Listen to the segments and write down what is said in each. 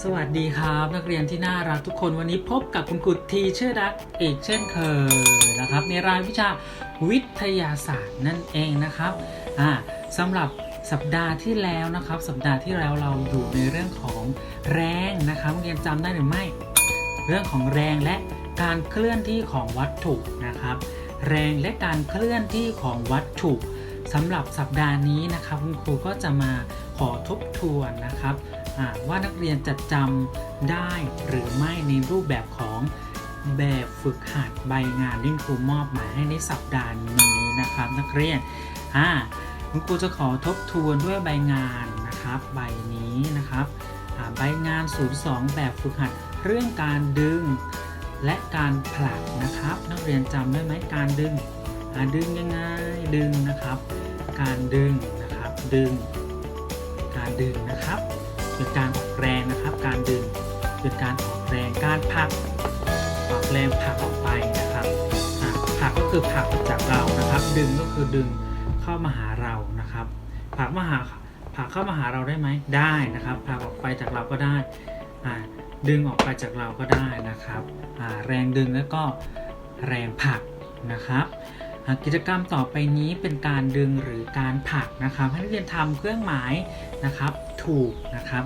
สวัสดีครับนักเรียนที่น่ารักทุกคนวันนี้พบกับคุณครูทีเชื่อรักอีกเช่นเคยนะครับ ในรายวิชาวิทยาศาสตร์นั่นเองนะครับอ่าสำหรับสัปดาห์ที่แล้วนะครับ สัปดาห์ที่แล้วเราอยู่ในเรื่องของแรงนะครับนักเรียนจำได้หรือไม่ เรื่องของแรงและการเคลื่อนที่ของวัตถุนะครับ แรงและการเคลื่อนที่ของวัตถุสำหรับสัปดาห์นี้นะครับ คุณครูก็จะมาขอทบทวนนะครับ ว่านักเรียนจะจำได้หรือไม่ในรูปแบบของแบบฝึกหัดใบงานที่ครูมอบหมายให้ในสัปดาห์นี้นะครับ นักเรียนอ่าคุณครูจะขอทบทวนด้วยใบงานนะครับ ใบนี้นะครับใบงาน 02 แบบฝึกหัดเรื่องการดึงและการผลักนะครับ นักเรียนจำได้ไหมการดึงดึงยังไงดึงนะครับ การดึงนะครับดึง การดึงนะครับือการออกแรงนะครับ การดึงคือการออกแรงการผลักออกแรงผลักออกไปนะครับผลักก็คือผลักออกจากเรานะครับ ดึงก็คือดึงเข้ามาหาเรานะครับผลักมาหาผลักเข้ามาหาเราได้ไหมได้นะครับผลักออกไปจากเราก็ได้ดึงออกไปจากเราก็ได้นะครับแรงดึงแล้วก็แรงผลักนะครับ กิจกรรมต่อไปนี้เป็นการดึงหรือการผลักนะครับ ให้นักเรียนทำเครื่องหมายนะครับถูกนะครับ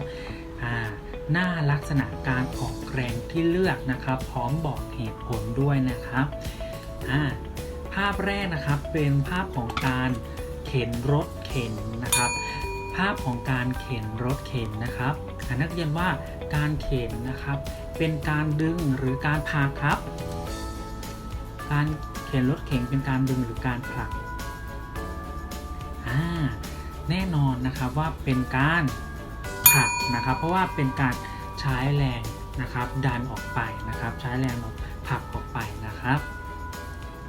หน้าลักษณะการออกแรงที่เลือกนะครับ พร้อมบอกเหตุผลด้วยนะครับาภาพแรกนะครับเป็นภาพของการเข็นรถเข็นนะครับ ภาพของการเข็นรถเข็นนะครับนักเรียนว่าการเข็นนะครับ เป็นการดึงหรือการผลักครับ การ เข็นรถเข็นเป็นการดึงหรือการผลักอ่าแน่นอนนะครับว่าเป็นการผลักนะครับ เพราะว่าเป็นการใช้แรงนะครับดันออกไปนะครับ ใช้แรงผลักออกไปนะครับ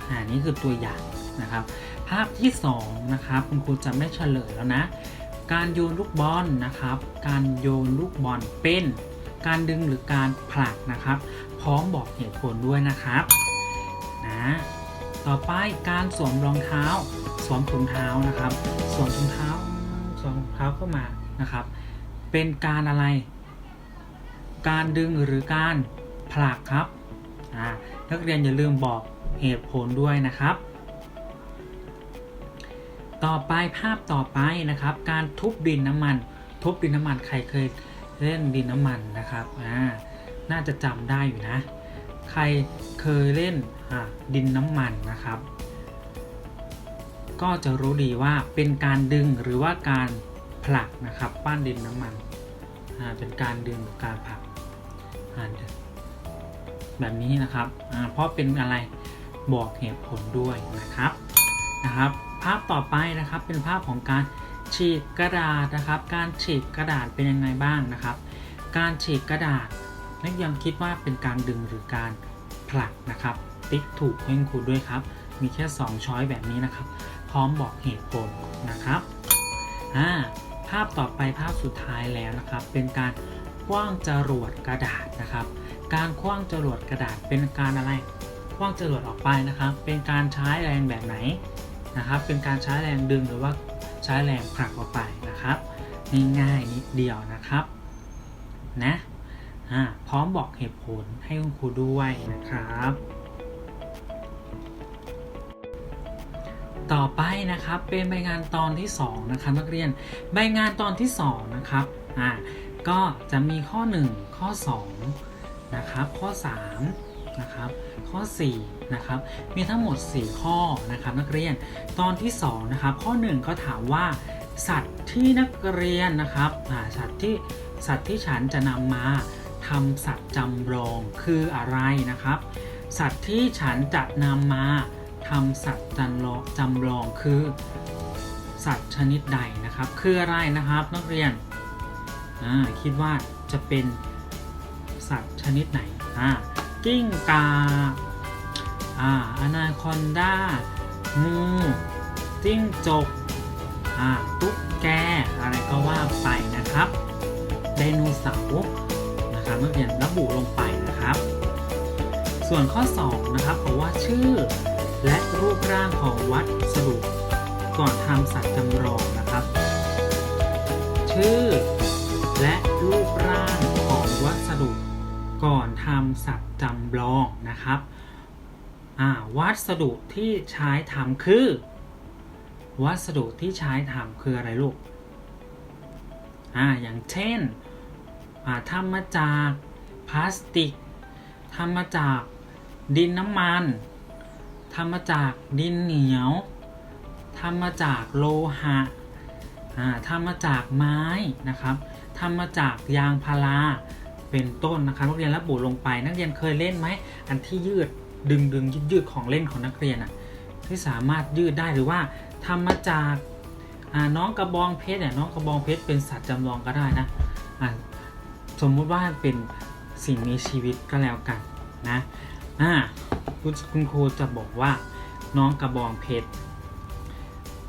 อ่านี่คือตัวอย่างนะครับ ภาพที่สองนะครับคุณครูจะไม่เฉลยแล้วนะ การโยนลูกบอลนะครับ การโยนลูกบอลเป็นการดึงหรือการผลักนะครับ พร้อมบอกเหตุผลด้วยนะครับนะ ต่อไปการสวมรองเท้า สวมถุงเท้านะครับ สวมถุงเท้า สวมถุงเท้าเข้ามานะครับ เป็นการอะไร การดึงหรือการผลักครับ นักเรียนอย่าลืมบอกเหตุผลด้วยนะครับ ต่อไปภาพต่อไปนะครับ การทุบดินน้ำมัน ทุบดินน้ำมันใครเคยเล่นดินน้ำมันนะครับ น่าจะจำได้อยู่นะ ใครเคยเล่นดินน้ำมันนะครับ ก็จะรู้ดีว่าเป็นการดึงหรือว่าการผลักนะครับ ปั้นดินน้ำมันเป็นการดึงหรือการผลักแบบนี้นะครับเพราะเป็นอะไรบอกเหตุผลด้วยนะครับนะครับ ภาพต่อไปนะครับเป็นภาพของการฉีกกระดาษนะครับ การฉีกกระดาษเป็นยังไงบ้างนะครับ การฉีกกระดาษ นักเรียนคิดว่าเป็นการดึงหรือการผลักนะครับ ติ๊กถูกให้คุณครูด้วยครับ มีแค่ 2 ช้อยแบบนี้นะครับ พร้อมบอกเหตุผลนะครับอ่าภาพต่อไปภาพสุดท้ายแล้วนะครับ เป็นการคว้างจรวดกระดาษนะครับ การคว้างจรวดกระดาษเป็นการอะไรคว้างจรวดออกไปนะครับ เป็นการใช้แรงแบบไหนนะครับ เป็นการใช้แรงดึงหรือว่าใช้แรงผลักออกไปนะครับ ง่ายๆนิดเดียวนะครับ นะ พร้อมบอกเหตุผลให้คุณครูด้วยนะครับ ต่อไปนะครับเป็นใบงานตอนที่2นะครับนักเรียนใบงานตอนที่2นะครับอ่าก็จะมีข้อ 1 ข้อ2นะครับข้อ3นะครับข้อ4นะครับมีทั้งหมด 4 ข้อนะครับนักเรียนตอนที่2นะครับข้อ 1 ก็ถามว่าสัตว์ที่นักเรียนนะครับอ่าสัตว์ที่สัตว์ที่ฉันจะนำมา ทำสัตว์จำลองคืออะไรนะครับ สัตว์ที่ฉันจะนำมาทำสัตว์จำลองจำลองคือ สัตว์ชนิดใดนะครับ คืออะไรนะครับ นักเรียนคิดว่าจะเป็นสัตว์ชนิดไหนกิ้งกาอ่าอนาคอนดางูจิ้งจกตุ๊กแก อะไรก็ว่าไปนะครับไดโนเสาร์ นะครับนักเรียนระบุลงไปนะครับ ส่วนข้อ2นะครับบอกว่าชื่อ และรูปร่างของวัสดุก่อนทำสัตว์จำลองนะครับ ชื่อ และรูปร่างของวัดุก่อนทำสัตว์จำลองนะครับวัสดุที่ใช้ทำคือ วัสดุที่ใช้ทำคืออะไรลูก อ่า อย่างเช่น ทำมาจากพลาสติกทำมาจากดินน้ำมันทำมาจากดินเหนียวทำมาจากโลหะทำมาจากไม้นะครับทำมาจากยางพาราเป็นต้นนะครับนักเรียนระบุลงไป นักเรียนเคยเล่นไหมอันที่ยืดดึงดึงยืดยืดของเล่นของนักเรียนอะที่สามารถยืดได้หรือว่าทำมาจากน้องกระบองเพชรเนี่ยน้องกระบองเพชรเป็นสัตว์จำลองก็ได้นะอ่า สมมุติว่าเป็นสิ่งมีชีวิตก็แล้วกันนะอ่าคุณครูจะบอกว่าน้องกระบองเพชร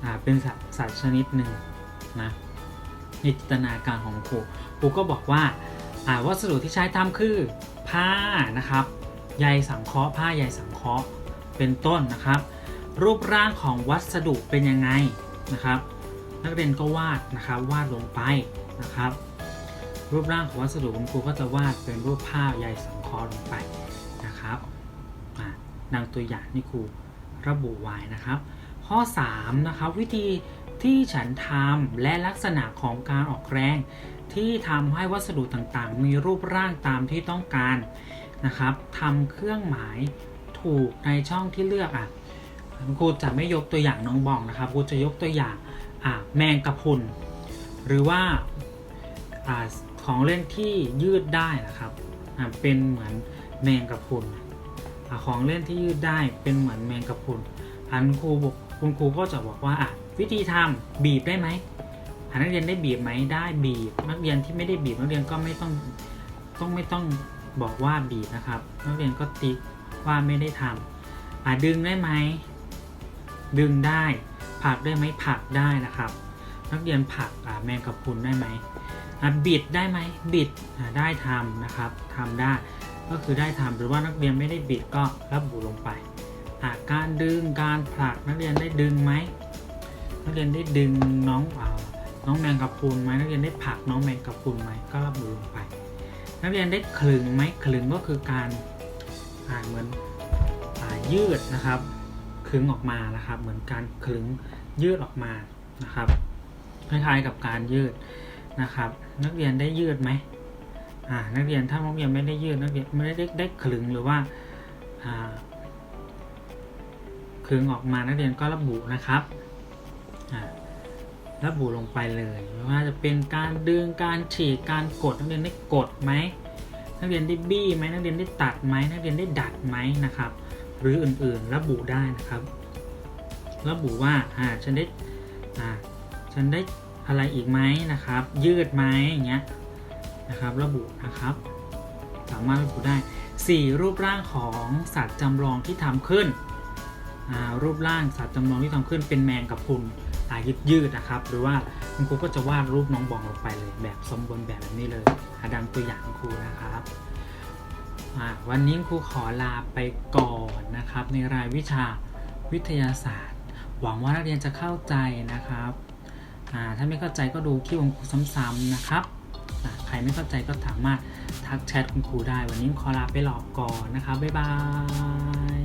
อ่าเป็นสัตว์สัตว์ชนิดหนึ่งนะในจินตนาการของครูครูก็บอกว่าอ่าวัสดุที่ใช้ทำคือผ้านะครับใยสังเคราะห์ผ้าใยสังเคราะห์เป็นต้นนะครับ รูปร่างของวัสดุเป็นยังไงนะครับ นักเรียนก็วาดนะครับวาดลงไปนะครับ รูปร่างของวัสดุคุณครูก็จะวาดเป็นรูปผ้าใยสังเคราะห์ลงไปนะครับอะดังตัวอย่างที่ครูระบุไว้นะครับ ข้อ 3 นะครับ วิธีที่ฉันทำและลักษณะของการออกแรง ที่ทำให้วัสดุต่างๆ มีรูปร่างตามที่ต้องการนะครับทำเครื่องหมายถูกในช่องที่เลือกอะครูจะไม่ยกตัวอย่างน้องบองนะครับครูจะยกตัวอย่างอะแมงกะพรุนหรือว่าอ่า ของเล่นที่ยืดได้นะครับเป็นเหมือนแมงกะพรุนของเล่นที่ยืดได้เป็นเหมือนแมงกะพรุนอันครูบอกคุณครูก็จะบอกว่าอะวิธีทำบีบได้ไหมนักเรียนได้บีบไหมได้บีบ นักเรียนที่ไม่ได้บีบนักเรียนก็ไม่ต้องต้องไม่ต้องบอกว่าบีบนะครับ นักเรียนก็ติ๊กว่าไม่ได้ทำอะดึงได้ไหมดึงได้ผลักได้ไหมผลักได้นะครับ นักเรียนผักอะแมงกะพรุนได้ไหมบิดได้ไหมบิดได้ทำนะครับทำได้ ก็คือได้ทำหรือว่านักเรียนไม่ได้บิดก็ระบุลงไปอะการดึงการผลักนักเรียนได้ดึงไหมนักเรียนได้ดึงน้องอ่าน้องแมงกะพรุนไหมนักเรียนได้ผลักน้องแมงกะพรุนไหมก็ระบุลงไป นักเรียนได้คลึงไหมคลึงก็คือการอ่าเหมือนอ่ายืดนะครับคลึงออกมานะครับ เหมือนการคลึงยืดออกมานะครับ คล้ายๆกับการยืดนะครับ นักเรียนได้ยืดไหมอ่านักเรียนถ้านักเรียนไม่ได้ยืดนักเรียนไม่ได้ได้ได้คลึงหรือว่าอ่าคลึงออกมานักเรียนก็ระบุนะครับอ่าระบุลงไปเลยไม่ว่าจะเป็นการดึงการฉีกการกดนักเรียนได้กดไหมนักเรียนได้บี้ไหมนักเรียนได้ตัดไหมนักเรียนได้ดัดไหมนะครับ หรืออื่นๆระบุได้นะครับ ระบุว่าอ่าฉันได้ ฉันได้อะไรอีกไหมนะครับ ยืดไหมอย่างเงี้ยนะครับ ระบุนะครับ สามารถระบุได้ 4 รูปร่างของสัตว์จำลองที่ทำขึ้น รูปร่างสัตว์จำลองที่ทำขึ้นเป็นแมงกะพุนอายืดยืดนะครับ หรือว่าคุณครูก็จะวาดรูปน้องบองลงไปเลยแบบสมบูรณ์แบบแบบนี้เลยอ่าดังตัวอย่างครูนะครับวันนี้ครูขอลาไปก่อนนะครับ ในรายวิชาวิทยาศาสตร์ หวังว่านักเรียนจะเข้าใจนะครับ ถ้าไม่เข้าใจก็ดูคลิปของครูซ้ำๆนะครับใครไม่เข้าใจก็สามารถทักแชทคุณครูได้ วันนี้ขอลาไปหลอกก่อนนะครับบ๊ายบาย